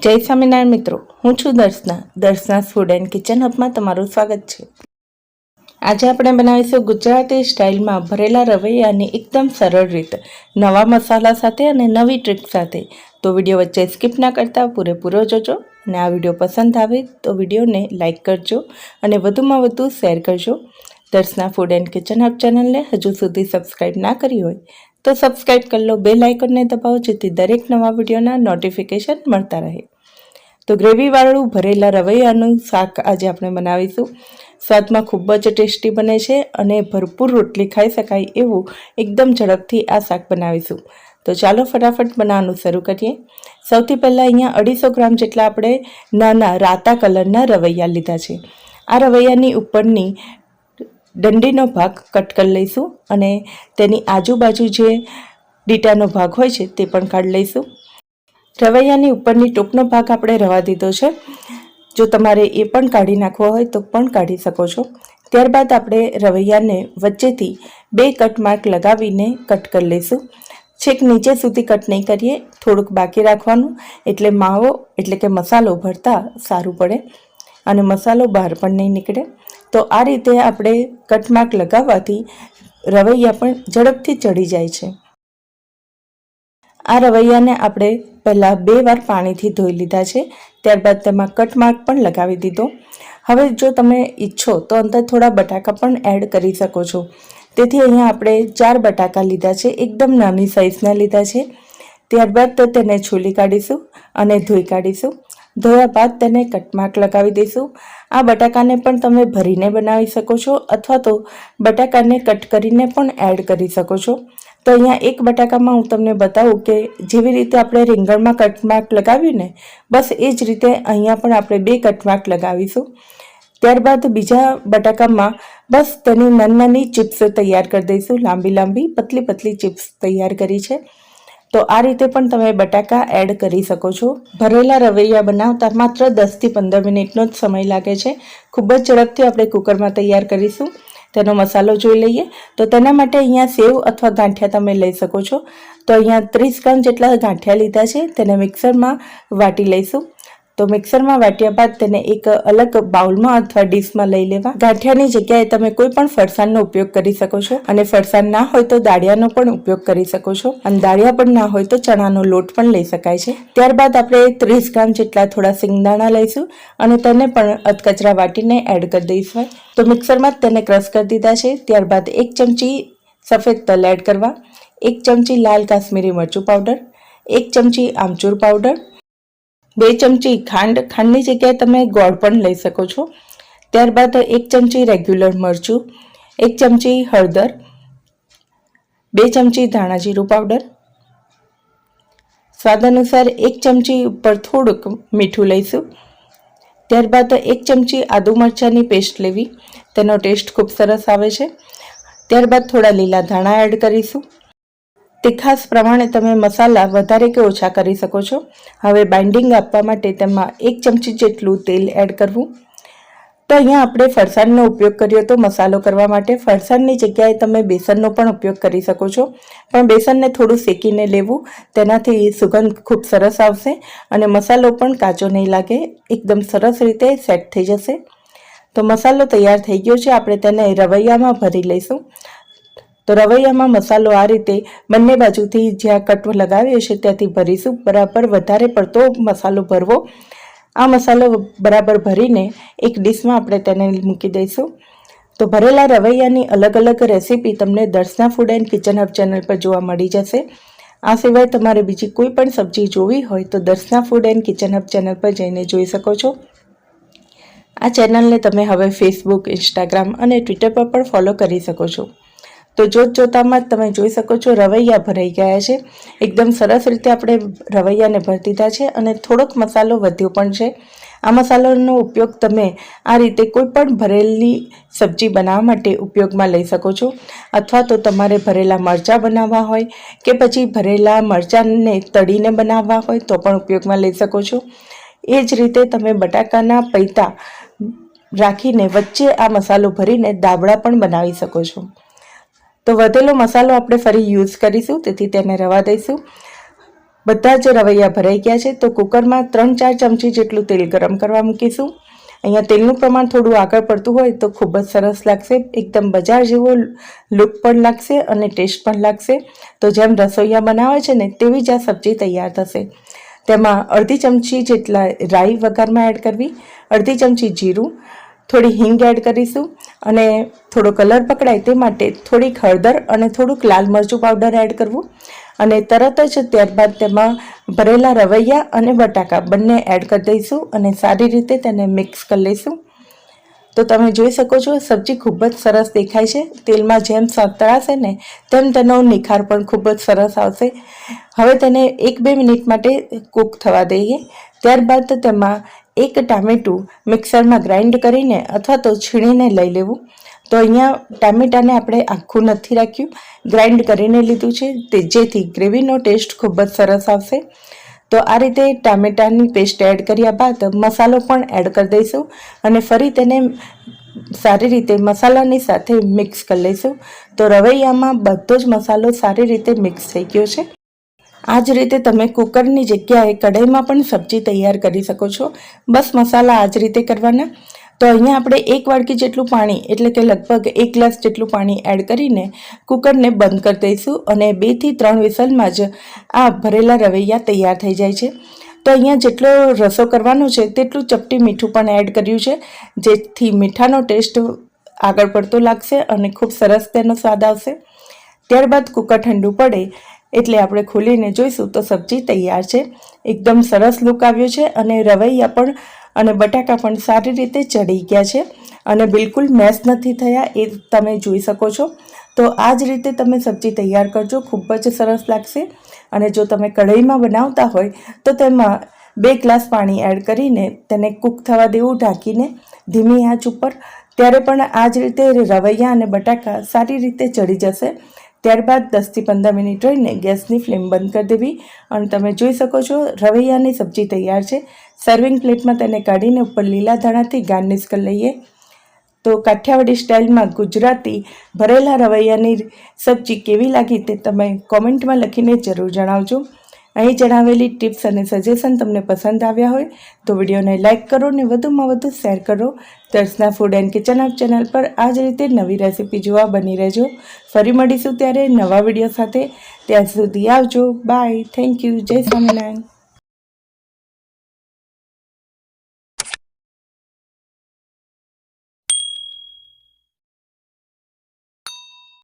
જય સ્વામિનારાયણ મિત્રો, હું છું Darshana. Darshana food and kitchen હબમાં તમારું સ્વાગત છે. આજે આપણે બનાવીશું ગુજરાતી સ્ટાઇલમાં ભરેલા રવૈયાની એકદમ સરળ રીત. નવા મસાલા સાથે અને નવી ટ્રીક સાથે. તો વીડિયો વચ્ચે સ્કીપ ના કરતા, પૂરેપૂરો જોજો. અને આ વીડિયો પસંદ આવે તો વિડીયોને લાઇક કરજો અને વધુમાં વધુ શેર કરજો. Darshana food and kitchen hub ચેનલને હજુ સુધી સબસ્ક્રાઈબ ના કરી હોય તો સબસ્ક્રાઈબ કરી લો બે લાઇકનને દબાવો, જેથી દરેક નવા વિડીયોના નોટિફિકેશન મળતા રહે. તો ગ્રેવીવાળું ભરેલા રવૈયાનું શાક આજે આપણે બનાવીશું. સ્વાદમાં ખૂબ જ ટેસ્ટી બને છે અને ભરપૂર રોટલી ખાઈ શકાય એવું એકદમ ઝડપથી આ શાક બનાવીશું. તો ચાલો ફટાફટ બનાવવાનું શરૂ કરીએ. સૌથી પહેલાં અહીંયા અઢીસો ગ્રામ જેટલા આપણે નાના રાતા કલરના રવૈયા લીધા છે. આ રવૈયાની ઉપરની દંડીનો ભાગ કટ કરી લઈશું અને તેની આજુબાજુ જે ડીટાનો ભાગ હોય છે તે પણ કાઢી લઈશું. રવૈયાની ઉપરની ટોપનો ભાગ આપણે રવા દીધો છે. જો તમારે એ પણ કાઢી નાખવો હોય તો પણ કાઢી શકો છો. ત્યારબાદ આપણે રવૈયાને વચ્ચેથી બે કટ માર્ક લગાવીને કટ કરી લઈશું. છેક નીચે સુધી કટ નહીં કરીએ, થોડુંક બાકી રાખવાનું, એટલે માવો એટલે કે મસાલો ભરતા સારું પડે અને મસાલો બહાર પણ નહીં નીકળે. તો આ રીતે આપણે કટ માર્ક લગાવવાથી રવૈયા પણ ઝડપથી ચડી જાય છે. આ રવૈયાને આપણે પહેલાં બે વાર પાણીથી ધોઈ લીધા છે, ત્યારબાદ તેમાં કટ માર્ક પણ લગાવી દીધો. હવે જો તમે ઈચ્છો તો અંદર થોડા બટાકા પણ એડ કરી શકો છો. તેથી અહીંયા આપણે ચાર બટાકા લીધા છે, એકદમ નાની સાઇઝના લીધા છે. ત્યારબાદ તો તેને છોલી કાઢીશું અને ધોઈ કાઢીશું. ધોયા બાદ તેને કટમાટ લગાવી દઈશું આ બટાકાને પણ તમે ભરીને બનાવી શકો છો અથવા તો બટાકાને કટ કરીને પણ એડ કરી શકો છો. તો અહીંયા એક બટાકામાં હું તમને બતાવું કે જેવી રીતે આપણે રીંગણમાં કટમાર્ક લગાવ્યું ને, બસ એ જ રીતે અહીંયા પણ આપણે બે કટમાર્ક લગાવીશું. ત્યારબાદ બીજા બટાકામાં બસ તેની નાની નાની ચિપ્સ તૈયાર કરી દઈશું. લાંબી લાંબી, પતલી પતલી ચિપ્સ તૈયાર કરી છે. તો આ રીતે પણ તમે બટાકા એડ કરી શકો છો. ભરેલા રવૈયા બનાવતા માત્ર દસથી પંદર મિનિટનો જ સમય લાગે છે. ખૂબ જ ઝડપથી આપણે કુકરમાં તૈયાર કરીશું. તેનો મસાલો જોઈ લઈએ. તો તેના માટે અહીંયા સેવ અથવા ગાંઠિયા તમે લઈ શકો છો. તો અહીંયા ત્રીસ ગ્રામ જેટલા ગાંઠિયા લીધા છે. તેને મિક્સરમાં વાટી લઈશું. તો મિક્સરમાં વાટ્યા બાદ તેને એક અલગ બાઉલમાં અથવા ડીશમાં લઈ લેવા. ગાંઠિયાની જગ્યાએ તમે કોઈ પણ ફરસાણનો ઉપયોગ કરી શકો છો અને ફરસાણ ના હોય તો દાળિયાનો પણ ઉપયોગ કરી શકો છો અને દાળિયા પણ ના હોય તો ચણાનો લોટ પણ લઈ શકાય છે. ત્યારબાદ આપણે ત્રીસ ગ્રામ જેટલા થોડા સિંગદાણા લઈશું અને તેને પણ અધકચરા વાટીને એડ કરી દઈશું. તો મિક્સરમાં તેને ક્રશ કરી દીધા છે. ત્યારબાદ એક ચમચી સફેદ તલ એડ કરવા, એક ચમચી લાલ કાશ્મીરી મરચું પાવડર, એક ચમચી આમચૂર પાવડર બે ચમચી ખાંડ, ખાંડની જગ્યાએ તમે ગોળ પણ લઈ શકો છો. ત્યારબાદ એક ચમચી રેગ્યુલર મરચું, એક ચમચી હળદર, બે ચમચી ધાણા જીરું પાવડર. સ્વાદ અનુસાર એક ચમચી ઉપર થોડુંક મીઠું લઈશું. ત્યારબાદ એક ચમચી આદુ મરચાંની પેસ્ટ લેવી. તેનો ટેસ્ટ ખૂબ સરસ આવે છે. ત્યારબાદ થોડા લીલા ધાણા એડ કરીશું. તીખાસ પ્રમાણે તમે મસાલા વધારે કે ઓછા કરી શકો છો. હવે બાઇન્ડિંગ આપવા માટે તેમાં એક ચમચી જેટલું તેલ એડ કરવું. તો અહીંયા આપણે ફરસાણનો ઉપયોગ કર્યો તો મસાલો કરવા માટે ફરસાણની જગ્યાએ તમે બેસનનો પણ ઉપયોગ કરી શકો છો. પણ બેસનને થોડું શેકીને લેવું, તેનાથી સુગંધ ખૂબ સરસ આવશે અને મસાલો પણ કાચો નહીં લાગે, એકદમ સરસ રીતે સેટ થઈ જશે. તો મસાલો તૈયાર થઈ ગયો છે, આપણે તેને રવૈયામાં ભરી લઈશું. તો રવૈયામાં મસાલો આ રીતે બંને બાજુથી જ્યાં કટ લગાવીએ છીએ ત્યાંથી ભરીશું. બરાબર વધારે પડતો મસાલો ભરવો. આ મસાલો બરાબર ભરીને એક ડીશમાં આપણે તેને મૂકી દઈશું. તો ભરેલા રવૈયાની અલગ અલગ રેસીપી તમને Darshana food and kitchen hub channel પર જોવા મળી જશે. આ સિવાય તમારે બીજી કોઈ પણ સબ્જી જોવી હોય તો Darshana food and kitchen hub channel પર જઈને જોઈ શકો છો. આ ચેનલને તમે હવે ફેસબુક ઇન્સ્ટાગ્રામ અને ટ્વિટર પર પણ ફોલો કરી શકો છો. તો જોત જોતામાં જ તમે જોઈ શકો છો રવૈયા ભરાઈ ગયા છે. એકદમ સરસ રીતે આપણે રવૈયાને ભરી દીધા છે અને થોડોક મસાલો વધ્યો પણ છે. આ મસાલાનો ઉપયોગ તમે આ રીતે કોઈ પણ ભરેલી સબ્જી બનાવવા માટે ઉપયોગમાં લઈ શકો છો. અથવા તો તમારે ભરેલા મરચાં બનાવવા હોય કે પછી ભરેલા મરચાંને તળીને બનાવવા હોય તો પણ ઉપયોગમાં લઈ શકો છો. એ જ રીતે તમે બટાકાના પૈતા રાખીને વચ્ચે આ મસાલો ભરીને દાબડા પણ બનાવી શકો છો. તો વધેલો મસાલો આપણે ફરી યુઝ કરીશું, તેથી તેને રવા દઈશું. બધા જ રવૈયા ભરાઈ ગયા છે, તો કુકરમાં ત્રણ ચાર ચમચી જેટલું તેલ ગરમ કરવા મૂકીશું. અહીંયા તેલનું પ્રમાણ થોડું આગળ પડતું હોય તો ખૂબ જ સરસ લાગશે, એકદમ બજાર જેવો લુક પણ લાગશે અને ટેસ્ટ પણ લાગશે. તો જેમ રસોઈયા બનાવે છે ને, તેવી જ આ સબ્જી તૈયાર થશે. તેમાં અડધી ચમચી જેટલા રાઈ વઘારમાં એડ કરવી, અડધી ચમચી જીરું થોડી હિંગ એડ કરીશું અને થોડો કલર પકડાય તે માટે થોડીક હળદર અને થોડુંક લાલ મરચું પાવડર એડ કરવું. અને તરત જ ત્યારબાદ તેમાં ભરેલા રવૈયા અને બટાકા બંને એડ કરી દઈશું અને સારી રીતે તેને મિક્સ કરી લઈશું. તો તમે જોઈ શકો છો, સબ્જી ખૂબ જ સરસ દેખાય છે. તેલમાં જેમ સંતળાશે ને તેમ તેનો નિખાર પણ ખૂબ જ સરસ આવશે. હવે તેને એક બે મિનિટ માટે કૂક થવા દઈએ. ત્યારબાદ તેમાં એક ટામેટું મિક્સરમાં ગ્રાઇન્ડ કરીને અથવા તો છીણીને લઈ લેવું. તો અહીંયા ટામેટાને આપણે આખું નથી રાખ્યું. ગ્રાઇન્ડ કરીને લીધું છે. તે જેથી ગ્રેવીનો ટેસ્ટ ખૂબ જ સરસ આવશે. તો આ રીતે ટામેટાની પેસ્ટ એડ કર્યા બાદ મસાલો પણ એડ કરી દઈશું અને ફરી તેને સારી રીતે મસાલાની સાથે મિક્સ કરી લઈશું. તો રવૈયામાં બધો જ મસાલો સારી રીતે મિક્સ થઈ ગયો છે. આ જ રીતે તમે કુકરની જગ્યાએ કઢાઈમાં પણ સબ્જી તૈયાર કરી શકો છો. બસ મસાલા આ જ રીતે કરવાના. તો અહીંયા આપણે એક વાડકી જેટલું પાણી, એટલે કે લગભગ એક ગ્લાસ જેટલું પાણી એડ કરીને કુકરને બંધ કરી દઈશું અને બેથી ત્રણ વિસલમાં જ આ ભરેલા રવૈયા તૈયાર થઈ જાય છે. તો અહીંયા જેટલો રસો કરવાનો છે, તેટલું ચપટી મીઠું પણ એડ કર્યું છે, જેથી મીઠાનો ટેસ્ટ આગળ પડતો લાગશે અને ખૂબ સરસ તેનો સ્વાદ આવશે. ત્યારબાદ કુકર ઠંડુ પડે એટલે આપણે ખોલીને જોઈશું તો સબ્જી તૈયાર છે. એકદમ સરસ લુક આવ્યો છે અને રવૈયા પણ અને બટાકા પણ સારી રીતે ચડી ગયા છે અને બિલકુલ મેશ નથી થયા એ તમે જોઈ શકો છો. તો આ જ રીતે તમે સબ્જી તૈયાર કરજો, ખૂબ જ સરસ લાગશે. અને જો તમે કઢાઈમાં બનાવતા હોય તો તેમાં બે ગ્લાસ પાણી એડ કરીને તેને કૂક થવા દેવું ઢાંકીને ધીમી આંચ ઉપર. ત્યારે પણ આ જ રીતે રવૈયા અને બટાકા સારી રીતે ચડી જશે. ત્યારબાદ દસથી પંદર મિનિટ રહીને ગેસની ફ્લેમ બંધ કરી દેવી અને તમે જોઈ શકો છો, રવૈયાની સબ્જી તૈયાર છે. સર્વિંગ પ્લેટમાં તેને કાઢીને ઉપર લીલા ધાણાથી ગાર્નિશ કરી લઈએ. તો કાઠિયાવાડી સ્ટાઇલમાં ગુજરાતી ભરેલા રવૈયાની સબ્જી કેવી લાગી તે તમે કોમેન્ટમાં લખીને જરૂર જણાવજો. અહીં જણાવેલી ટિપ્સ અને સજેશન તમને પસંદ આવ્યા હોય તો વિડીયોને લાઇક કરો ને વધુમાં વધુ શેર કરો. Darshana food and kitchen hub channel પર આ જ રીતે નવી રેસીપી જોવા બની રહેજો. ફરી મળીશું ત્યારે નવા વીડિયો સાથે. ત્યાં સુધી આવજો. બાય થેન્ક યુ જય સ્વામિનારાયણ.